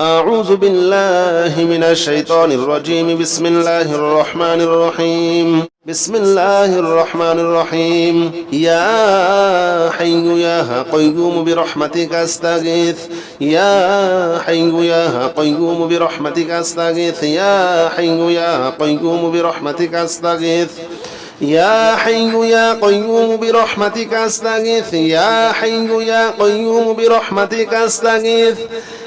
أعوذ بالله من الشيطان الرجيم. بسم الله الرحمن الرحيم. بسم الله الرحمن الرحيم. يا حي يا قيوم برحمتك أستغيث. يا حي يا قيوم برحمتك أستغيث. يا حي يا قيوم برحمتك أستغيث. يا حي يا قيوم برحمتك أستغيث. يا حي يا قيوم برحمتك أستغيث.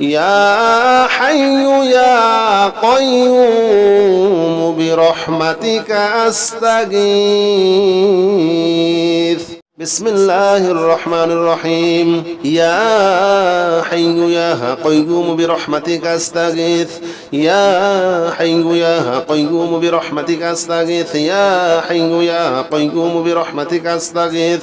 يا حي يا قيوم برحمتك أستغيث. بسم الله الرحمن الرحيم. يا حي يا قيوم برحمتك أستغيث. يا حي يا قيوم برحمتك أستغيث. يا حي يا قيوم برحمتك أستغيث.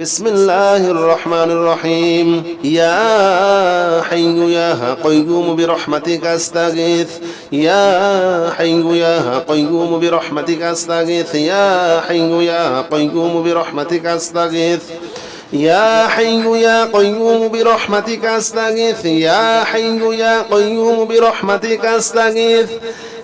بسم الله الرحمن الرحيم يا حي يا قيوم برحمتك استغيث يا حي يا قيوم برحمتك استغيث يا حي يا قيوم برحمتك استغيث يا حي يا قيوم برحمتك استغيث يا حي يا قيوم برحمتك استغيث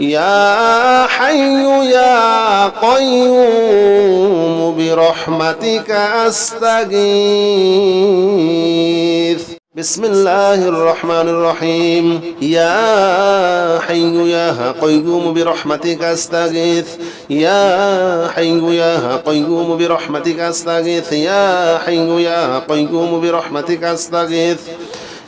يا حي يا قيوم برحمتك أستغيث. بسم الله الرحمن الرحيم. يا حي يا قيوم برحمتك أستغيث. يا حي يا قيوم برحمتك أستغيث. يا حي يا قيوم برحمتك أستغيث.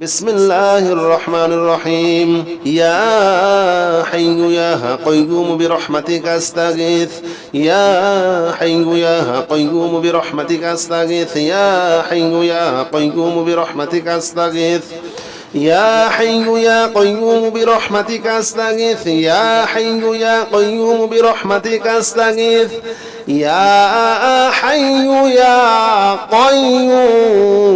بسم الله الرحمن الرحيم يا حي يا قيوم برحمتك استغيث يا حي يا قيوم برحمتك استغيث يا حي يا قيوم برحمتك استغيث يا حي يا قيوم برحمتك استغيث يا حي يا قيوم برحمتك استغيث يا حي يا قيوم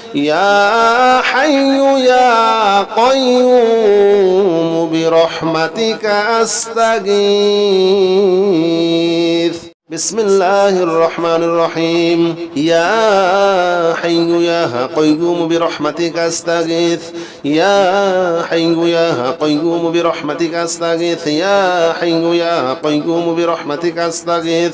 يا حي يا قيوم برحمتك أستغيث. بسم الله الرحمن الرحيم. يا حي يا قيوم برحمتك أستغيث. يا حي يا قيوم برحمتك أستغيث. يا حي يا قيوم برحمتك أستغيث.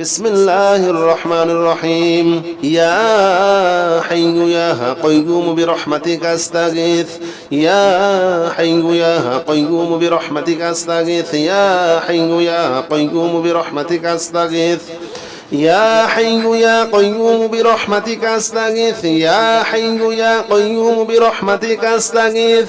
بسم الله الرحمن الرحيم. يا حي يا قيوم برحمتك أستغيث. يا حي يا قيوم برحمتك أستغيث. يا حي يا قيوم برحمتك أستغيث. يا حي يا قيوم برحمتك أستغيث. يا حي يا قيوم برحمتك أستغيث.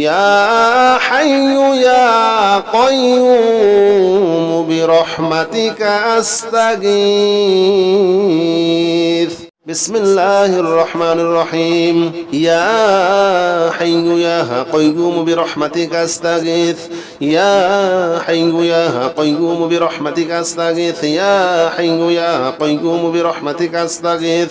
يا حي يا قيوم برحمتك أستغيث. بسم الله الرحمن الرحيم. يا حي يا قيوم برحمتك أستغيث. يا حي يا قيوم برحمتك أستغيث. يا حي يا قيوم برحمتك أستغيث.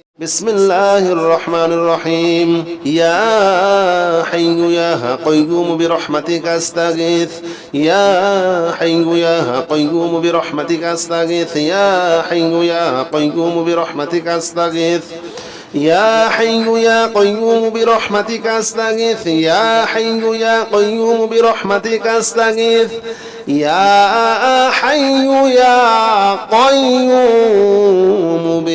بسم الله الرحمن الرحيم يا حي يا قيوم برحمتك استغيث يا حي يا قيوم برحمتك استغيث يا حي يا قيوم برحمتك استغيث يا حي يا قيوم برحمتك استغيث يا حي يا قيوم برحمتك استغيث يا حي يا قيوم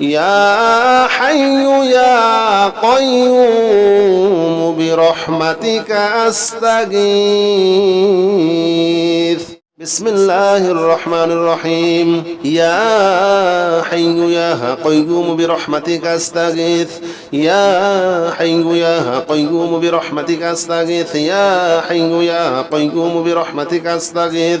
يا حي يا قيوم برحمتك أستغيث. بسم الله الرحمن الرحيم. يا حي يا قيوم برحمتك أستغيث. يا حي يا قيوم برحمتك أستغيث. يا حي يا قيوم برحمتك أستغيث.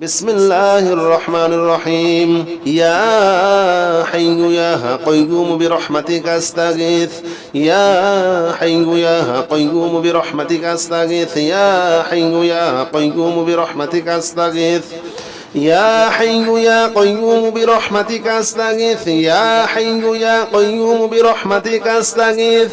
بسم الله الرحمن الرحيم يا حي يا قيوم برحمتك استغيث يا حي يا قيوم برحمتك استغيث يا حي يا قيوم برحمتك استغيث يا حي يا قيوم برحمتك استغيث يا حي يا قيوم برحمتك استغيث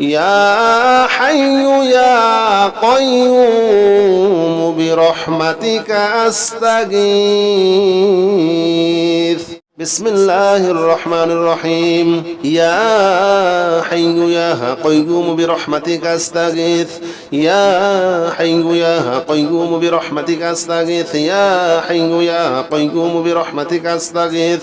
يا حي يا قيوم برحمتك أستغيث. بسم الله الرحمن الرحيم. يا حي يا قيوم برحمتك أستغيث. يا حي يا قيوم برحمتك أستغيث. يا حي يا قيوم برحمتك أستغيث.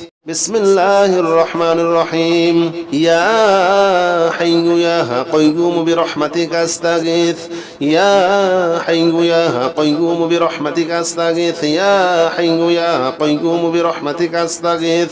بسم الله الرحمن الرحيم. يا حي يا قيوم برحمتك أستغيث. يا حي يا قيوم برحمتك أستغيث. يا حي يا قيوم برحمتك أستغيث.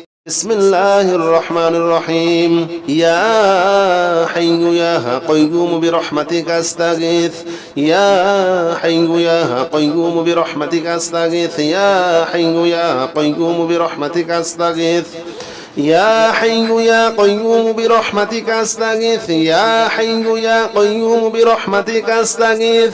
بسم الله الرحمن الرحيم يا حي يا قيوم برحمتك استغيث يا حي يا قيوم برحمتك استغيث يا حي يا قيوم برحمتك استغيث يا حي يا قيوم برحمتك استغيث يا حي يا قيوم برحمتك استغيث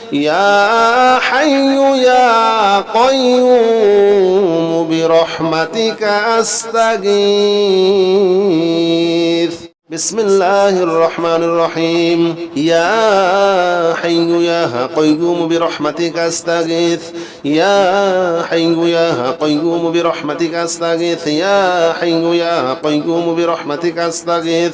يا حي يا قيوم برحمتك أستغيث. بسم الله الرحمن الرحيم. يا حي يا قيوم برحمتك أستغيث. يا حي يا قيوم برحمتك أستغيث. يا حي يا قيوم برحمتك أستغيث.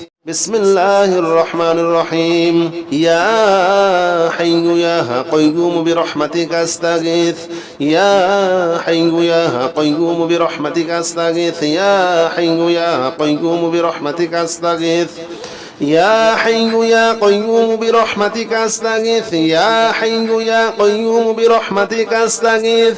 بسم الله الرحمن الرحيم. يا حي يا قيوم برحمتك أستغيث. يا حي يا قيوم برحمتك أستغيث. يا حي يا قيوم برحمتك أستغيث. يا حي يا قيوم برحمتك أستغيث. يا حي يا قيوم برحمتك أستغيث.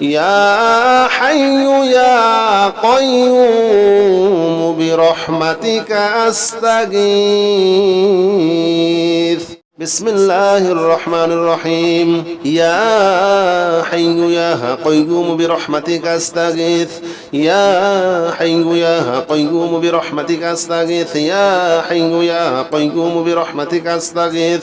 يا حي يا قيوم برحمتك أستغيث. بسم الله الرحمن الرحيم. يا حي يا قيوم برحمتك أستغيث. يا حي يا قيوم برحمتك أستغيث. يا حي يا قيوم برحمتك أستغيث.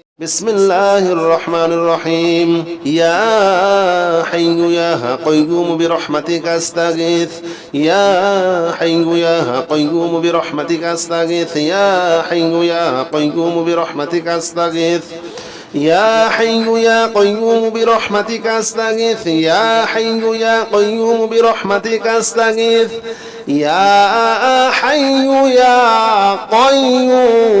بسم الله الرحمن الرحيم يا حي يا قيوم برحمتك استغيث يا حي يا قيوم برحمتك استغيث يا حي يا قيوم برحمتك استغيث يا حي يا قيوم برحمتك استغيث يا حي يا قيوم برحمتك استغيث يا حي يا قيوم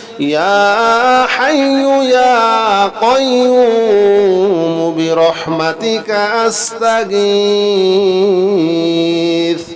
يا حي يا قيوم برحمتك أستغيث.